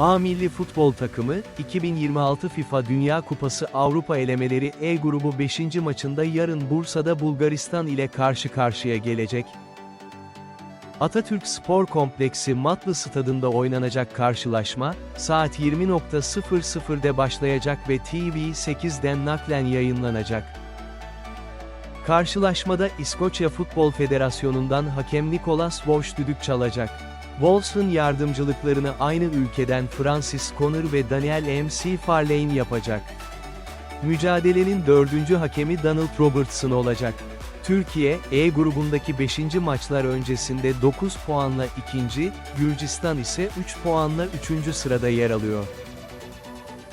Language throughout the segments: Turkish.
A milli futbol takımı, 2026 FIFA Dünya Kupası Avrupa elemeleri E grubu 5. maçında yarın Bursa'da Bulgaristan ile karşı karşıya gelecek. Atatürk Spor Kompleksi Matlı Stadında oynanacak karşılaşma, saat 20.00'de başlayacak ve TV8'den naklen yayınlanacak. Karşılaşmada İskoçya Futbol Federasyonu'ndan hakem Nicolas Walsh düdük çalacak. Walsh'ın yardımcılıklarını aynı ülkeden Francis Conner ve Daniel M.C. Farlane yapacak. Mücadelenin dördüncü hakemi Donald Robertson olacak. Türkiye, E grubundaki 5. maçlar öncesinde 9 puanla ikinci, Gürcistan ise 3 puanla 3. sırada yer alıyor.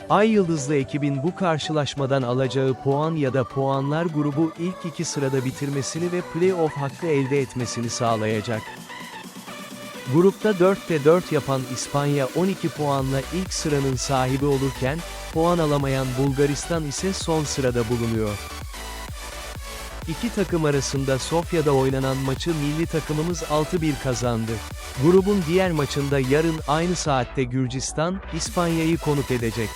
Ay Yıldızlı ekibin bu karşılaşmadan alacağı puan ya da puanlar grubu ilk iki sırada bitirmesini ve play-off hakkı elde etmesini sağlayacak. Grupta 4'te 4 yapan İspanya 12 puanla ilk sıranın sahibi olurken, puan alamayan Bulgaristan ise son sırada bulunuyor. İki takım arasında Sofya'da oynanan maçı milli takımımız 6-1 kazandı. Grubun diğer maçında yarın aynı saatte Gürcistan, İspanya'yı konuk edecek.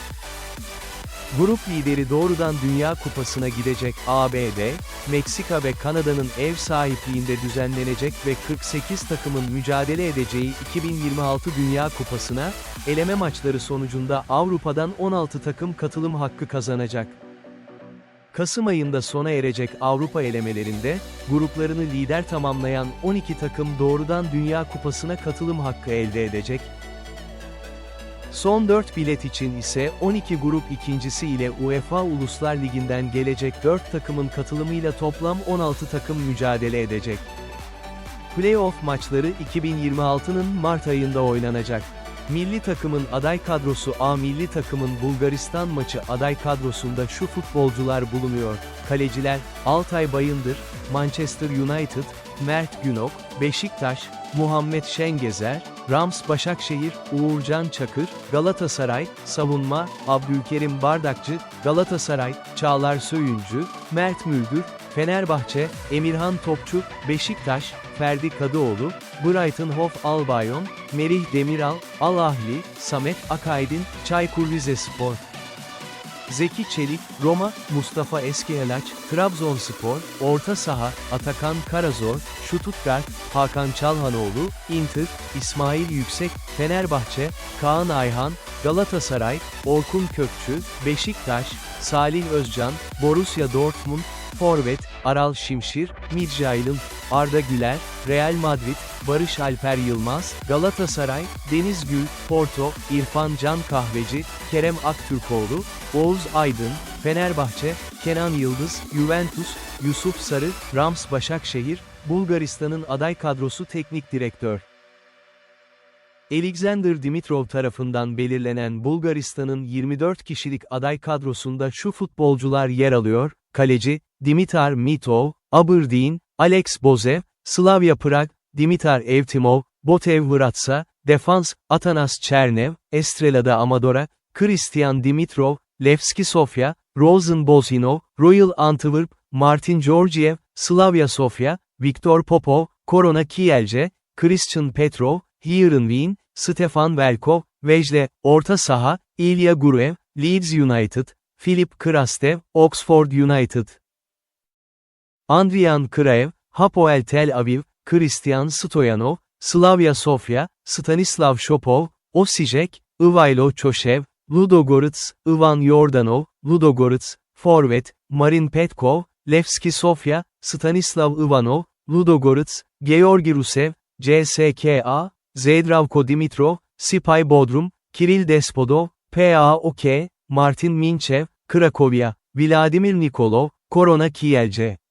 Grup lideri doğrudan Dünya Kupası'na gidecek ABD, Meksika ve Kanada'nın ev sahipliğinde düzenlenecek ve 48 takımın mücadele edeceği 2026 Dünya Kupası'na, eleme maçları sonucunda Avrupa'dan 16 takım katılım hakkı kazanacak. Kasım ayında sona erecek Avrupa elemelerinde, gruplarını lider tamamlayan 12 takım doğrudan Dünya Kupası'na katılım hakkı elde edecek. Son 4 bilet için ise 12 grup ikincisi ile UEFA Uluslar Ligi'nden gelecek 4 takımın katılımıyla toplam 16 takım mücadele edecek. Playoff maçları 2026'nın Mart ayında oynanacak. Milli takımın aday kadrosu A milli takımın Bulgaristan maçı aday kadrosunda şu futbolcular bulunuyor. Kaleciler, Altay Bayındır, Manchester United, Mert Günok, Beşiktaş, Muhammed Şengezer, Rams Başakşehir, Uğurcan Çakır, Galatasaray, Savunma, Abdülkerim Bardakçı, Galatasaray, Çağlar Söyüncü, Mert Müldür, Fenerbahçe, Emirhan Topçu, Beşiktaş, Ferdi Kadıoğlu, Brighton Hove Albion, Merih Demiral, Al Ahli, Samet Akaydin, Çaykur Rizespor. Zeki Çelik, Roma, Mustafa Eskiyelaç, Trabzonspor, Orta Saha, Atakan Karazor, Stuttgart, Hakan Çalhanoğlu, Inter, İsmail Yüksek, Fenerbahçe, Kaan Ayhan, Galatasaray, Orkun Kökçü, Beşiktaş, Salih Özcan, Borussia Dortmund, Forvet, Aral Şimşir, Midjail'in, Arda Güler, Real Madrid, Barış Alper Yılmaz, Galatasaray, Deniz Gül, Porto, İrfan Can Kahveci, Kerem Aktürkoğlu, Oğuz Aydın, Fenerbahçe, Kenan Yıldız, Juventus, Yusuf Sarı, Rams Başakşehir, Bulgaristan'ın aday kadrosu teknik direktör. Alexander Dimitrov tarafından belirlenen Bulgaristan'ın 24 kişilik aday kadrosunda şu futbolcular yer alıyor, kaleci, Dimitar Mitov, Aberdeen, Alex Bozev, Slavia Prag, Dimitar Evtimov, Botev Vratsa, Defans, Atanas Çernev, Estrelada Amadora, Christian Dimitrov, Levski Sofia, Rosen Bozinov, Royal Antwerp, Martin Georgiev, Slavia Sofia, Viktor Popov, Korona Kielce, Christian Petrov, Heerenveen, Stefan Velkov, Vejle, Orta Saha, Ilya Gurev, Leeds United, Filip Krastev, Oxford United. Andrian Kraev, Hapoel Tel Aviv, Christian Stoyanov, Slavia Sofia, Stanislav Shopov, Osijek, Ivailo Çoşev, Ludogorets, Ivan Yordanov, Ludogorets, Forvet, Marin Petkov, Levski Sofia, Stanislav Ivanov, Ludogorets, Georgi Rusev, CSKA, Zdravko Dimitrov, Sipay Bodrum, Kiril Despodov, PAOK, Martin Minchev, Krakovya, Vladimir Nikolov, Korona Kielce.